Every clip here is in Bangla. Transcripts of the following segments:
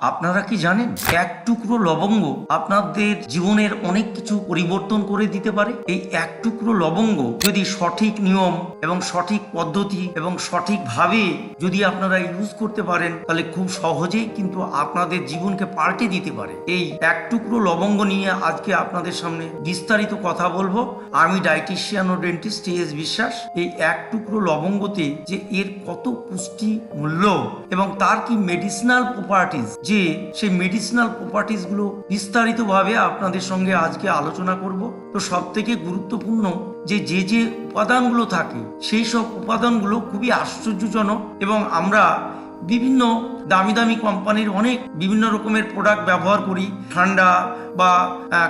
আপনারা কি জানেন, এক টুকরো লবঙ্গ আপনাদের জীবনের অনেক কিছু পরিবর্তন করে দিতে পারে? এই এক টুকরো লবঙ্গ যদি সঠিক নিয়ম এবং সঠিক পদ্ধতি এবং সঠিকভাবে যদি আপনারা ইউজ করতে পারেন, তাহলে খুব সহজেই কিন্তু আপনাদের জীবনকে পাল্টে দিতে পারে। এই এক টুকরো লবঙ্গ নিয়ে আজকে আপনাদের সামনে বিস্তারিত কথা বলব। আমি ডায়েটিশিয়ান ও ডেন্টিস্ট এস বিশ্বাস। এই এক টুকরো লবঙ্গতে যে এর কত পুষ্টি মূল্য এবং তার কি মেডিসিনাল প্রপার্টিজ যে সেই মেডিসিনাল প্রপার্টিসগুলো বিস্তারিতভাবে বিস্তারিত ভাবে আপনাদের সঙ্গে আজকে আলোচনা করব। তো সব থেকে গুরুত্বপূর্ণ যে যে যে উপাদানগুলো থাকে, সেই সব উপাদানগুলো খুবই আশ্চর্যজনক এবং আমরা বিভিন্ন দামি দামি কোম্পানির অনেক বিভিন্ন রকমের প্রোডাক্ট ব্যবহার করি। ঠান্ডা বা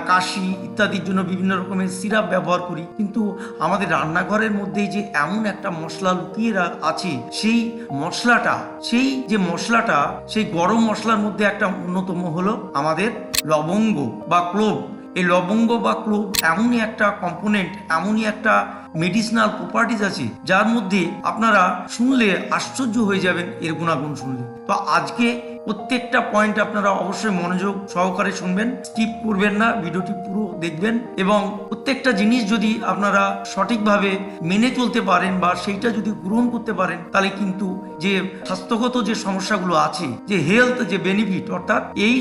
কাশি ইত্যাদির জন্য বিভিন্ন রকমের সিরাপ ব্যবহার করি। কিন্তু আমাদের রান্নাঘরের মধ্যেই যে এমন একটা মশলা লুকিয়ে আছে, সেই মশলাটা, সেই যে মশলাটা, সেই গরম মশলার মধ্যে একটা অন্যতম হলো আমাদের লবঙ্গ বা ক্লোভ। এই লবঙ্গ বা ক্লোভ এমনই একটা কম্পোনেন্ট এমনই একটা মেডিসিনাল প্রপার্টিজ আছে, যার মধ্যে আপনারা শুনলে আশ্চর্য হয়ে যাবেন এর গুণাগুণ শুনলে। তো আজকে প্রত্যেকটা পয়েন্ট আপনারা অবশ্যই মনোযোগ সহকারে শুনবেন স্কিপ করবেন না ভিডিওটি পুরো দেখবেন এবং প্রত্যেকটা জিনিস যদি আপনারা সঠিকভাবে মেনে চলতে পারেন বা সেইটা যদি গ্রহণ করতে পারেন, তাহলে কিন্তু যে স্বাস্থ্যগত যে সমস্যাগুলো আছে, যে হেলথ যে বেনিফিট অর্থাৎ এই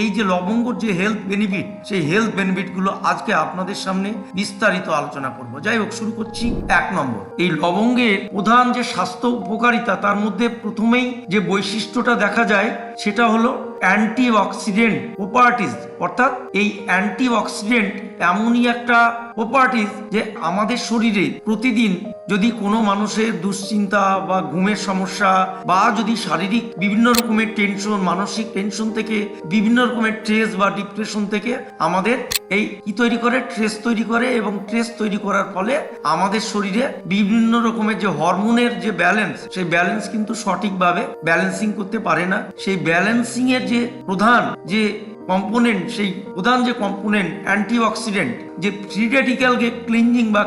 এই যে লবঙ্গর যে হেলথ বেনিফিট সেই হেলথ বেনিফিটগুলো আজকে আপনাদের সামনে বিস্তারিত আলোচনা করব। যাই হোক, শুরু করছি এক নম্বর। এই লবঙ্গের প্রধান যে স্বাস্থ্য উপকারিতা, তার মধ্যে প্রথমেই যে বৈশিষ্ট্যটা দেখা যায় সেটা হলো অ্যান্টি অক্সিডেন্ট প্রপার্টিস অর্থাৎ এই অ্যান্টি অক্সিডেন্ট এমনই একটা প্রপার্টিজ যে আমাদের শরীরে প্রতিদিন যদি কোনো মানুষের দুশ্চিন্তা বা ঘুমের সমস্যা বা যদি শারীরিক বিভিন্ন রকমের টেনশন মানসিক টেনশন থেকে, বিভিন্ন রকমের স্ট্রেস বা ডিপ্রেশন থেকে আমাদের এই কি তৈরি করে? ট্রেস তৈরি করে এবং ট্রেস তৈরি করার ফলে আমাদের শরীরে বিভিন্ন রকমের যে হরমোনের যে ব্যালেন্স সেই ব্যালেন্স কিন্তু সঠিকভাবে ব্যালেন্সিং করতে পারে না। সেই ব্যালেন্সিং এর যে প্রধান যে কম্পোনেন্ট সেই প্রধান যে কম্পোনেন্ট অ্যান্টি অক্সিডেন্ট যে ফ্রি ক্লিনজিং বা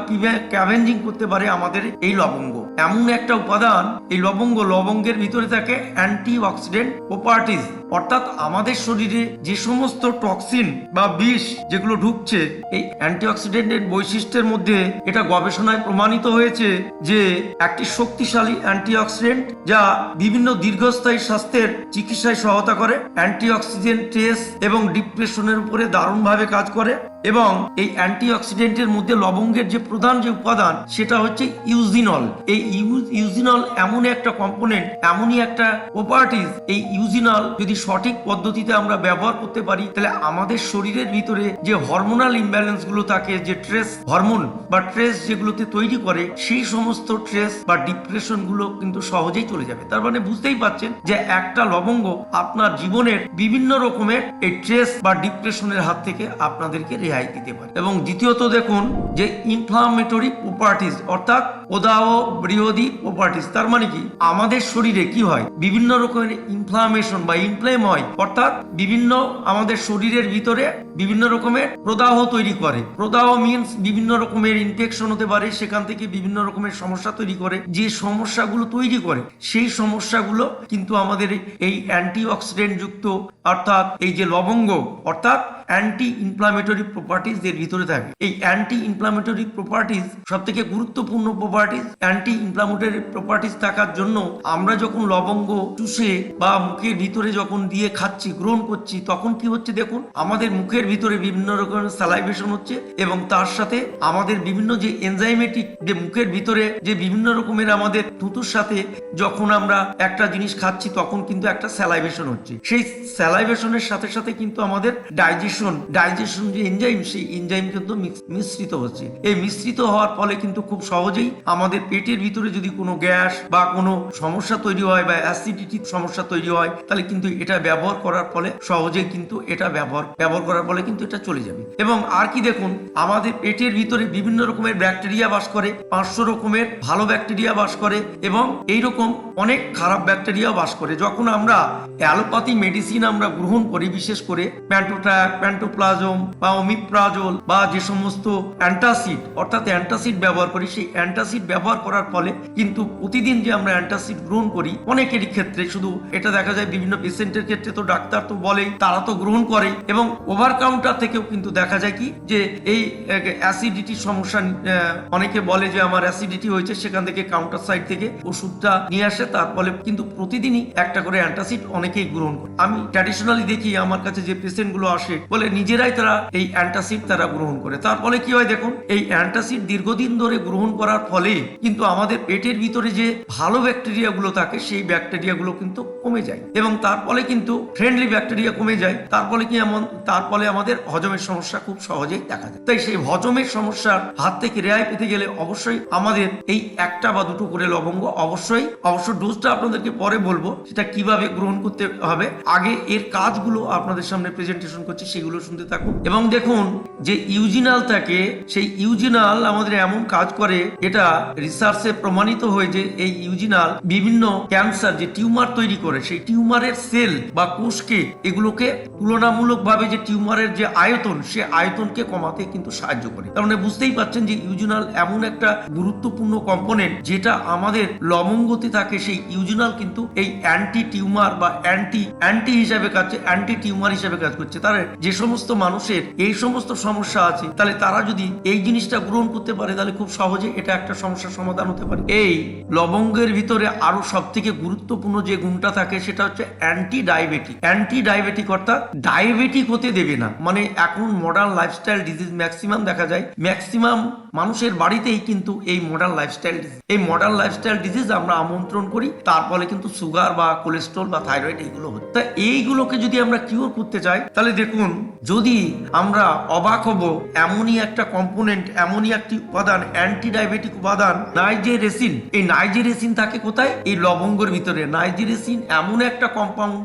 ক্যাভেঞ্জিং করতে পারে আমাদের এই লবঙ্গ। এমন একটা উপাদান, এই লবঙ্গ লবঙ্গের ভিতরে থাকে অ্যান্টি অক্সিডেন্ট প্রপার্টিজ অর্থাৎ আমাদের শরীরে যে সমস্ত টক্সিন বা বিষ যেগুলো ঢুকছে, এই অ্যান্টিঅক্সিডেন্টের বৈশিষ্ট্যের মধ্যে এটা গবেষণায় প্রমাণিত হয়েছে যে একটি শক্তিশালী অ্যান্টিঅক্সিডেন্ট যা বিভিন্ন দীর্ঘস্থায়ী স্বাস্থ্যের চিকিৎসায় সহায়তা করে। অ্যান্টিঅক্সিডেন্ট স্ট্রেস এবং ডিপ্রেশনের উপরে দারুণভাবে কাজ করে। এবং এই অ্যান্টিঅক্সিডেন্টের মধ্যে লবঙ্গের যে প্রধান যে উপাদান, সেটা হচ্ছে ইউজিনল। এই ইউ- ইউজিনল এমন একটা কম্পোনেন্ট, এমনই একটা প্রপার্টিজ এই ইউজিনল যদি সঠিক পদ্ধতিতে আমরা ব্যবহার করতে পারি, তাহলে আমাদের শরীরের ভিতরে যে হরমোনাল ইমব্যালেন্সগুলো থাকে, যে ট্রেস হরমোন বা ট্রেস যেগুলোতে তৈরি করে, সেই সমস্ত ট্রেস বা ডিপ্রেশনগুলো কিন্তু সহজেই চলে যাবে। তার মানে বুঝতেই পাচ্ছেন যে একটা লবঙ্গ আপনার জীবনের বিভিন্ন রকমের এই ট্রেস বা ডিপ্রেশনের হাত থেকে আপনাদেরকে রেহাই দিতে পারে। এবং দ্বিতীয়ত দেখুন যে ইনফ্লামেটরি প্রপার্টিজ অর্থাৎ ওদাহ বৃহদি প্রপার্টিজ তার মানে কি? আমাদের শরীরে কি হয়? বিভিন্ন রকমের ইনফ্লামেশন বা ইনফ্লেম হয়, অর্থাৎ বিভিন্ন আমাদের শরীরের ভিতরে বিভিন্ন রকমের প্রদাহ তৈরি করে। প্রদাহ মিন্স বিভিন্ন রকমের ইনফেকশন হতে পারে, সেখান থেকে বিভিন্ন রকমের সমস্যা তৈরি করে, যে সমস্যাগুলো তৈরি করে, সেই সমস্যাগুলো কিন্তু আমাদের এই অ্যান্টি অক্সিডেন্ট যুক্ত, অর্থাৎ এই যে লবঙ্গ, অর্থাৎ অ্যান্টি ইনফ্লামেটরি প্রপার্টিজ এর ভিতরে থাকে। এই অ্যান্টি ইনফ্লামেটরি প্রপার্টিজ সব থেকে গুরুত্বপূর্ণ প্রপার্টিজ অ্যান্টি ইনফ্লামেটরি প্রপার্টিজ থাকার জন্য আমরা যখন লবঙ্গ চুষে বা মুখের ভিতরে যখন দিয়ে খাচ্ছি, গ্রহণ করছি, তখন কি হচ্ছে দেখুন, আমাদের মুখের ভিতরে বিভিন্ন রকমের স্যালাইভেশন হচ্ছে এবং তার সাথে আমাদের বিভিন্ন যে এনজাইমেটিক যে মুখের ভিতরে যে বিভিন্ন রকমের আমাদের থুতুর সাথে যখন আমরা একটা জিনিস খাচ্ছি, তখন কিন্তু একটা স্যালাইভেশন হচ্ছে। সেই স্যালাইভেশনের সাথে সাথে কিন্তু আমাদের ডাইজেশন ডাইজেশন যে এনজাইম সেই এনজাইম কিন্তু মিশ্রিত হচ্ছে। এই মিশ্রিত হওয়ার ফলে কিন্তু খুব সহজেই আমাদের পেটের ভিতরে যদি কোনো গ্যাস বা কোনো সমস্যা তৈরি হয় বা অ্যাসিডিটি সমস্যা তৈরি হয়, তাহলে কিন্তু এটা ব্যবহার করার ফলে সহজেই কিন্তু এটা ব্যবহার ব্যবহার করার ফলে কিন্তু এটা চলে যাবে। এবং আর কি দেখুন, আমাদের পেটের ভিতরে বিভিন্ন রকমের ব্যাকটেরিয়া বাস করে, পাঁচশো রকমের ভালো ব্যাকটেরিয়া বাস করে এবং এই রকম অনেক খারাপ ব্যাকটেরিয়া বাস করে। যখন আমরা অ্যালোপ্যাথি মেডিসিন আমরা গ্রহণ করি, বিশেষ করে প্যান্টোট্রাক প্যান্টোপ্লাজম বা অমিপ্রাজল বা যে সমস্ত অ্যান্টাসিড, অর্থাৎ অ্যান্টাসিড ব্যবহার করি, সেই অ্যান্টাসিড ব্যবহার করার ফলে কিন্তু প্রতিদিন যে আমরা অ্যান্টাসিড গ্রহণ করি, অনেকেরই ক্ষেত্রে শুধু এটা দেখা যায় বিভিন্ন পেশেন্টের ক্ষেত্রে তো ডাক্তার তো বলেই, তারা তো গ্রহণ করে এবং ওভার কাউন্টার থেকেও কিন্তু দেখা যায় কি যে এই অ্যাসিডিটি সমস্যা অনেকে বলে যে আমার অ্যাসিডিটি হয়েছে, সেখান থেকে কাউন্টার সাইড থেকে ওষুধটা নিয়ে আসে, তার ফলে কিন্তু প্রতিদিনই একটা করে অ্যান্টাসিড অনেকেই গ্রহণ করে। আমি ট্র্যাডিশনালি দেখি, আমার কাছে যে পেশেন্টগুলো আসে বলে নিজেরাই তারা এই অ্যান্টাসিড তারা গ্রহণ করে। তার ফলে কি হয় দেখুন, এই অ্যান্টাসিড দীর্ঘদিন ধরে গ্রহণ করার ফলে কিন্তু আমাদের পেটের ভিতরে যে ভালো ব্যাকটেরিয়া গুলো থাকে, সেই ব্যাকটেরিয়া গুলো কিন্তু কমে যায়। এবং তার ফলে কিন্তু ফ্রেন্ডলি ব্যাকটেরিয়া কমে যায়। তার ফলে কি এমন, তার ফলে আমাদের হজমের সমস্যা খুব সহজেই দেখা যায়। তাই সেই হজমের সমস্যার হাত থেকে রেহাই পেতে গেলে অবশ্যই আমাদের এই একটা বা দুটো করে লবঙ্গ অবশ্যই, অবশ্য ডোজটা আপনাদেরকে পরে বলব, সেটা কীভাবে গ্রহণ করতে হবে। আগে এর কাজগুলো আপনাদের সামনে প্রেজেন্টেশন করছি সেগুলো শুনতে থাকুন এবং দেখুন যে ইউজিনাল থাকে সেই ইউজিনাল আমাদের এমন কাজ করে, এটা রিসার্চে প্রমাণিত হয়ে যে এই ইউজিনাল বিভিন্ন ক্যান্সার যে টিউমার তৈরি করে, সেই টিউমারের সেল বা কোষকে এগুলোকে তুলনামূলকভাবে যে টিউমারের যে আয়তন, সে আয়তনকে কমাতে কিন্তু সাহায্য করে। তার মানে বুঝতেই পারছেন যে ইউজিনাল এমন একটা গুরুত্বপূর্ণ কম্পোনেন্ট যেটা আমাদের লবঙ্গতে থাকে, সেই ইউজিনাল কিন্তু এই অ্যান্টি টিউমার বা অ্যান্টি অ্যান্টি হিসাবে কাজ অ্যান্টি টিউমার হিসাবে কাজ করছে। তার যে সমস্ত মানুষের এই সমস্ত সমস্যা আছে, তাহলে তারা যদি এই জিনিসটা গ্রহণ করতে পারে, তাহলে খুব সহজে এটা একটা সমস্যার সমাধান হতে পারে। এই লবঙ্গের ভিতরে আরও সব থেকে গুরুত্বপূর্ণ যে গুণটা থাকে, সেটা হচ্ছে অ্যান্টি ডায়াবেটিক অ্যান্টি ডায়াবেটিক অর্থাৎ ডায়াবেটিক হতে দেবে না। মানে এখন মডার্ন লাইফস্টাইল ডিজিজ ম্যাক্সিমাম দেখা যায়। ম্যাক্সিমাম মানুষের বাড়িতেই কিন্তু এই মডার্ন লাইফস্টাইল ডিজিজ এই মডার্ন লাইফস্টাইল ডিজিজ আমরা আমন্ত্রণ করি, তার ফলে কিন্তু সুগার বা কোলেস্ট্রল বা থাইরয়েড এইগুলো হচ্ছে। তা এইগুলোকে যদি আমরা কিওর করতে চাই, তাহলে দেখুন যদি আমরা অবাক হব, এমনই একটা কম্পোনেন্ট, এমনই একটি উপাদান অ্যান্টি ডায়াবেটিক উপাদান নাইজেরেসিন এই নাইজেরেসিন থাকে কোথায়? এই লবঙ্গের ভিতরে। নাইজেরেসিন এমন একটা কম্পাউন্ড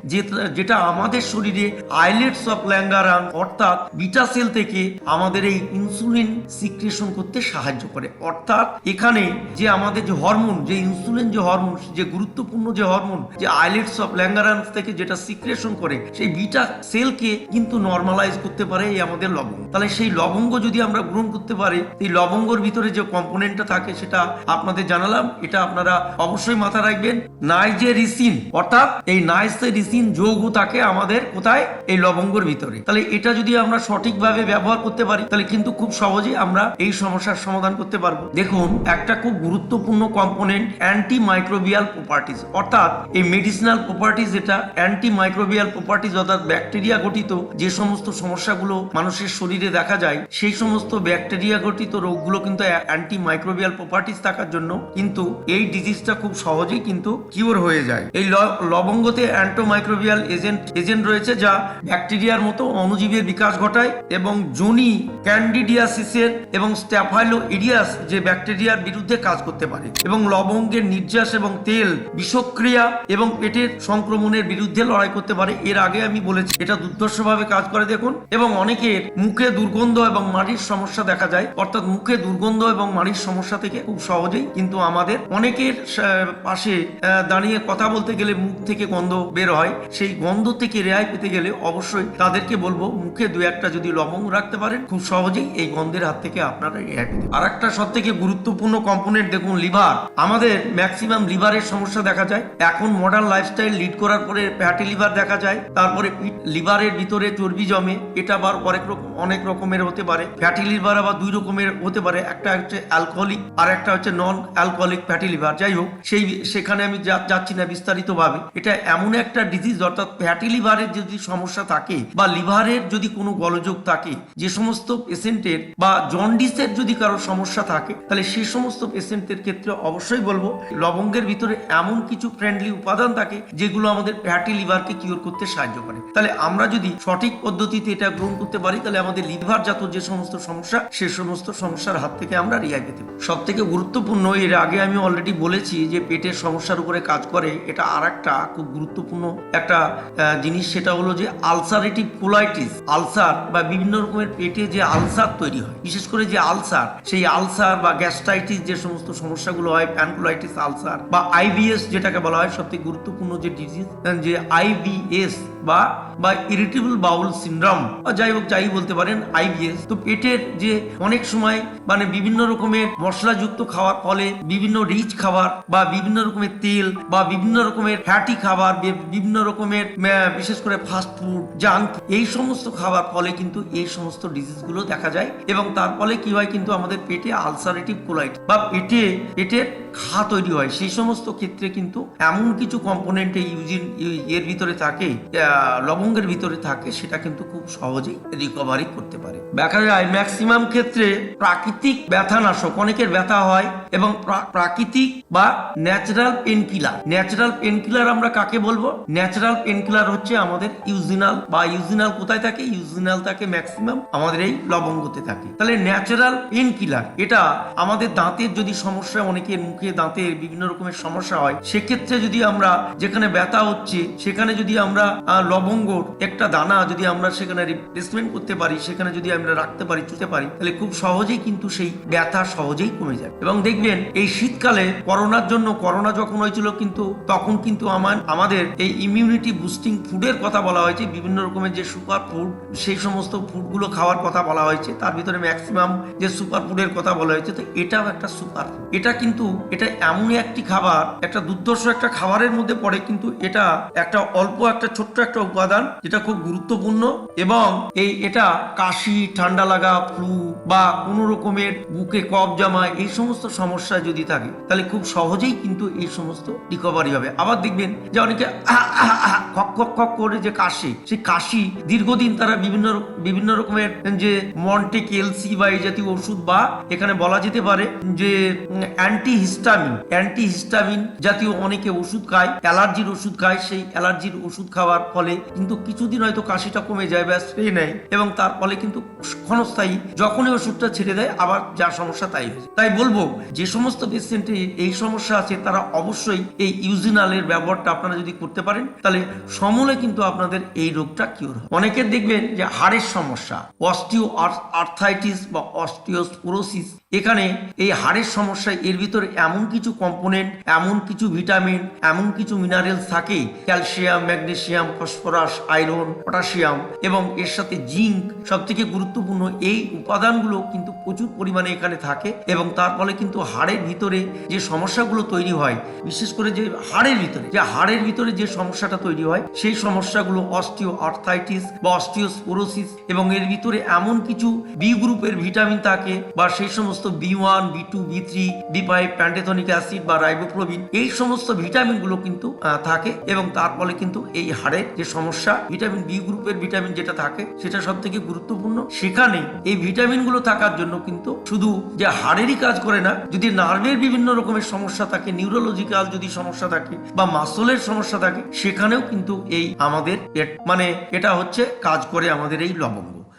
যেটা আমাদের শরীরে আইলেটস অফ ল্যাঙ্গারান অর্থাৎ বিটা সেল থেকে আমাদের এই ইনসুলিন সিক্রেশন করতে সাহায্য করে। অর্থাৎ এখানে যে আমাদের যে হরমোন যে ইনসুলিন যে হরমোন যে গুরুত্বপূর্ণ যে হরমোন যে আইলেটস অফ ল্যাঙ্গারান থেকে যেটা সিক্রেশন করে, সেই বিটা সেলকে কিন্তু নর্মালাইজ করতে পারে এই আমাদের লবঙ্গ। তাহলে সেই লবঙ্গ যদি আমরা গ্রহণ করতে পারি এই লবঙ্গর ভিতরে যে কম্পোনেন্টটা থাকে সেটা আপনাদের জানালাম, এটা আপনারা অবশ্যই মাথা রাখবেন। নাইজেরিসিন অর্থাৎ এই নাইজেরিসিন যৌগ থাকে আমাদের কোথায়? এই লবঙ্গর ভিতরে। তাহলে এটা যদি আমরা সঠিকভাবে ব্যবহার করতে পারি, তাহলে কিন্তু খুব সহজেই আমরা এই সমস্যার সমাধান করতে পারব। দেখুন, একটা খুব গুরুত্বপূর্ণ কম্পোনেন্ট অ্যান্টি মাইক্রোবিয়াল প্রপার্টিজ অর্থাৎ এই মেডিসিনাল প্রপার্টিজ যেটা অ্যান্টি মাইক্রোবিয়াল প্রপার্টিস অর্থাৎ ব্যাকটেরিয়া গঠিত, যে সমস্ত সমস্যাগুলো মানুষের শরীরে দেখা যায়, সেই সমস্ত ব্যাকটেরিয়া গঠিত রোগগুলো কিন্তু অ্যান্টি মাইক্রোবিয়াল প্রপার্টিস থাকার জন্য কিন্তু এই ডিজিজটা খুব সহজেই কিন্তু কিওর হয়ে যায়। এই লবঙ্গতে অ্যান্টোমাইক্রোবিয়াল এজেন্ট এজেন্ট রয়েছে যা ব্যাকটেরিয়ার মতো অণুজীবের বিকাশ ঘটায় এবং জনি ক্যান্ডিডিয়াসিসের এবং স্ট্যাফাইলো ইডিয়াস যে ব্যাকটেরিয়ার বিরুদ্ধে কাজ করতে পারে এবং লবঙ্গের নির্যাস এবং তেল, বিষক্রিয়া এবং পেটের সংক্রমণের বিরুদ্ধে লড়াই করতে পারে। এর আগে আমি বলেছি, এটা দুর্ধর্ষভাবে কাজ করে দেখুন। এবং অনেকের মুখে দুর্গন্ধ এবং মাড়ির সমস্যা দেখা যায়। অর্থাৎ মুখে দুর্গন্ধ এবং মাড়ির সমস্যা থেকে খুব সহজেই কিন্তু আমাদের অনেকের পাশে দাঁড়িয়ে কথা বলতে গেলে মুখ থেকে গন্ধ বের হয়। সেই গন্ধ থেকে রেহাই পেতে গেলে অবশ্যই তাদেরকে বলব, মুখে দু একটা যদি লবঙ্গ রাখতে পারেন, খুব সহজেই এই গন্ধের হাত থেকে আপনারা রেহাই পেতে আর একটা সব থেকে গুরুত্বপূর্ণ কম্পোনেন্ট দেখুন লিভার আমাদের ম্যাক্সিমাম লিভারের সমস্যা দেখা যায়। এখন মডার্ন লাইফস্টাইল লিড করার পরে ফ্যাটি লিভার দেখা যায়। তারপরে লিভারের ভিতরে চর্বি জমে, এটা আবার অনেক রকম অনেক রকমের হতে পারে। ফ্যাটি লিভার আবার দুই রকমের হতে পারে। একটা হচ্ছে অ্যালকোহলিক আর একটা হচ্ছে নন অ্যালকোহলিক ফ্যাটি লিভার যাই হোক, সেই, সেখানে আমি যাচ্ছি না বিস্তারিত ভাবে এটা এমন একটা ডিজিজ অর্থাৎ ফ্যাটি লিভারের যদি সমস্যা থাকে বা লিভারের যদি কোনো গলযোগ থাকে, যে সমস্ত পেশেন্টের বা জন্ডিসের যদি কারও সমস্যা থাকে, তাহলে সেই সমস্ত পেশেন্টের ক্ষেত্রে অবশ্যই বলব, লবঙ্গের ভিতরে এমন কিছু ফ্রেন্ডলি উপাদান থাকে, যেগুলো আমাদের ফ্যাটি লিভারকে কিওর করতে সাহায্য করে। তাহলে আমরা যদি সঠিক পদ্ধতিতে এটা গ্রহণ করতে পারি, তাহলে আমাদের লিভার জাত যে সমস্ত সমস্যা, সে সমস্ত সমস্যার হাত থেকে আমরা রেহাই পেতে পারি। সব থেকে গুরুত্বপূর্ণ, এর আগে আমি অলরেডি বলেছি যে পেটের সমস্যার উপরে কাজ করে, এটা আর একটা খুব গুরুত্বপূর্ণ একটা জিনিস, সেটা হলো যে আলসারেটিভ কোলাইটিস, আলসার বা বিভিন্ন রকমের পেটে যে আলসার তৈরি হয়, বিশেষ করে যে আলসার, সেই আলসার বা গ্যাস্ট্রাইটিস যে সমস্ত সমস্যাগুলো হয়, প্যানকোলাইটিস, আলসার বা আইবিএস যেটাকে বলা হয়, সবথেকে গুরুত্বপূর্ণ যে ডিজিজ যে আইবিএস বা বা ইরিটেবল বাউল সিনড্রোম বা যাই হোক যাই বলতে পারেন আইবিএস তো পেটের যে অনেক সময় মানে বিভিন্ন রকমের মশলাযুক্ত খাওয়ার ফলে, বিভিন্ন রিচ খাবার বা বিভিন্ন রকমের তেল বা বিভিন্ন রকমের ফ্যাটি খাবার বিভিন্ন রকমের বিশেষ করে ফাস্ট ফুড জাঙ্ক এই সমস্ত খাবার ফলে কিন্তু এই সমস্ত ডিজিজগুলো দেখা যায় এবং তার ফলে কি হয় কিন্তু আমাদের পেটে আলসারেটিভ কোলাইট বা পেটে, পেটের ঘা তৈরি হয়। সেই সমস্ত ক্ষেত্রে কিন্তু এমন কিছু কম্পোনেন্ট ইউজিন এর ভিতরে থাকে লবঙ্গের ভিতরে থাকে, সেটা কিন্তু খুব সহজেই রিকভারি করতে পারে। দেখা যায় ম্যাক্সিমাম ক্ষেত্রে প্রাকৃতিক ব্যথানাশক, অনেকের ব্যথা হয় এবং প্রাকৃতিক বা natural pain killer natural pain killer আমরা কাকে বলব? ন্যাচারাল পেন কিলার হচ্ছে আমাদের ইউজিনাল বা ইউজিনাল কোথায় থাকে? ইউজিনাল থাকে ম্যাক্সিমাম আমাদের এই লবঙ্গতে থাকে। তাহলে ন্যাচারাল পেন কিলার এটা আমাদের দাঁতের যদি সমস্যা অনেকের মুখে দাঁতের বিভিন্ন রকমের সমস্যা হয়, সেক্ষেত্রে যদি আমরা যেখানে ব্যথা হচ্ছে, সেখানে যদি আমরা লবঙ্গর একটা দানা যদি আমরা সেখানে রিপ্লেসমেন্ট করতে পারি, সেখানে যদি আমরা রাখতে পারি চুতে পারি, তাহলে খুব সহজেই কিন্তু সেই ব্যথা সহজেই কমে যায়। এবং দেখবেন এই শীতকালে করোনার জন্য, করোনা যখন হয়েছিল কিন্তু, তখন কিন্তু আমার, আমাদের এই ইমিউনিটি বুস্টিং ফুডের কথা বলা হয়েছে, বিভিন্ন রকমের যে সুপার ফুড সেই সমস্ত ফুডগুলো খাওয়ার কথা বলা হয়েছে, তার ভিতরে ম্যাক্সিমাম যে সুপার ফুডের কথা বলা হয়েছে, তো এটাও একটা সুপার এটা কিন্তু, এটা এমনই একটি খাবার, একটা দুর্দর্শ একটা খাবারের মধ্যে পড়ে, কিন্তু এটা একটা অল্প একটা ছোট্ট একটা উপাদান যেটা খুব গুরুত্বপূর্ণ এবং এই এটা কাশি, ঠান্ডা লাগা, ফ্লু বা কোনো রকমের বুকে কফ, জামা এই সমস্ত সমস্যা যদি থাকে, তাহলে খুব সহজেই কিন্তু এই সমস্ত রিকভারি হবে। আবার দেখবেন যে অনেকে খক খক খক করে যে কাশি, সেই কাশি দীর্ঘদিন তারা বিভিন্ন বিভিন্ন রকমের যে মন্টে কেলসি বা এই জাতীয় ওষুধ বা এখানে বলা যেতে পারে যে অ্যান্টি হিস্টামিন অ্যান্টি হিস্টামিন জাতীয় অনেকে ওষুধ খায়, অ্যালার্জির ওষুধ খায়, সেই অ্যালার্জির ওষুধ খাওয়ার ফলে কিন্তু কিছুদিন হয়তো কাশিটা কমে যায় বা স্প্রে নেয় এবং তার ফলে কিন্তু ক্ষণস্থায়ী যখনই ওষুধটা ছেড়ে দেয়, আবার যা সমস্যা তাই হয়ে যায়। তাই বলব, যে সমস্ত পেশেন্টের এই সমস্যা আছে, তারা অবশ্যই এই ইউজিনালের ব্যবহারটা আপনারা যদি করতে পারেন, তাহলে সমূলে কিন্তু আপনাদের এই রোগটা কিওর হবে অনেকের দেখবেন যে হাড়ের সমস্যা, অস্টিও আর্থাইটিস বা অস্টিওস্পোরোসিস এখানে এই হাড়ের সমস্যায় এর ভিতরে এমন কিছু কম্পোনেন্ট এমন কিছু ভিটামিন এমন কিছু মিনারেলস থাকে calcium magnesium phosphorus iron potassium এবং এর সাথে জিঙ্ক সব থেকে গুরুত্বপূর্ণ এই উপাদানগুলো কিন্তু প্রচুর পরিমাণে এখানে থাকে এবং তার ফলে কিন্তু হাড়ের ভিতরে যে সমস্যাগুলো তৈরি হয়, বিশেষ করে যে হাড়ের ভিতরে, যে হাড়ের ভিতরে যে সমস্যাটা তৈরি হয়, সেই সমস্যাগুলো অস্টিও আর্থাইটিস বা অস্টিওস্পোরোসিস এবং এর ভিতরে এমন কিছু বি গ্রুপের ভিটামিন থাকে বা সেই সমস্ত B one B two B three B five pantothenic acid বা রাইবোফ্লোবিন এই সমস্ত ভিটামিনগুলো কিন্তু থাকে এবং তার ফলে কিন্তু এই হাড়ের যে সমস্যা ভিটামিন বি গ্রুপের ভিটামিন যেটা থাকে, সেটা সব থেকে গুরুত্বপূর্ণ। সেখানে এই ভিটামিনগুলো থাকার জন্য কিন্তু শুধু যে হাড়েরই কাজ করে না, যদি নার্ভের বিভিন্ন রকমের সমস্যা থাকে নিউরোলজিক্যাল যদি সমস্যা থাকে বা মাসলের সমস্যা থাকে, সেখানেও কিন্তু এই আমাদের মানে এটা হচ্ছে কাজ করে আমাদের এই লবঙ্গ।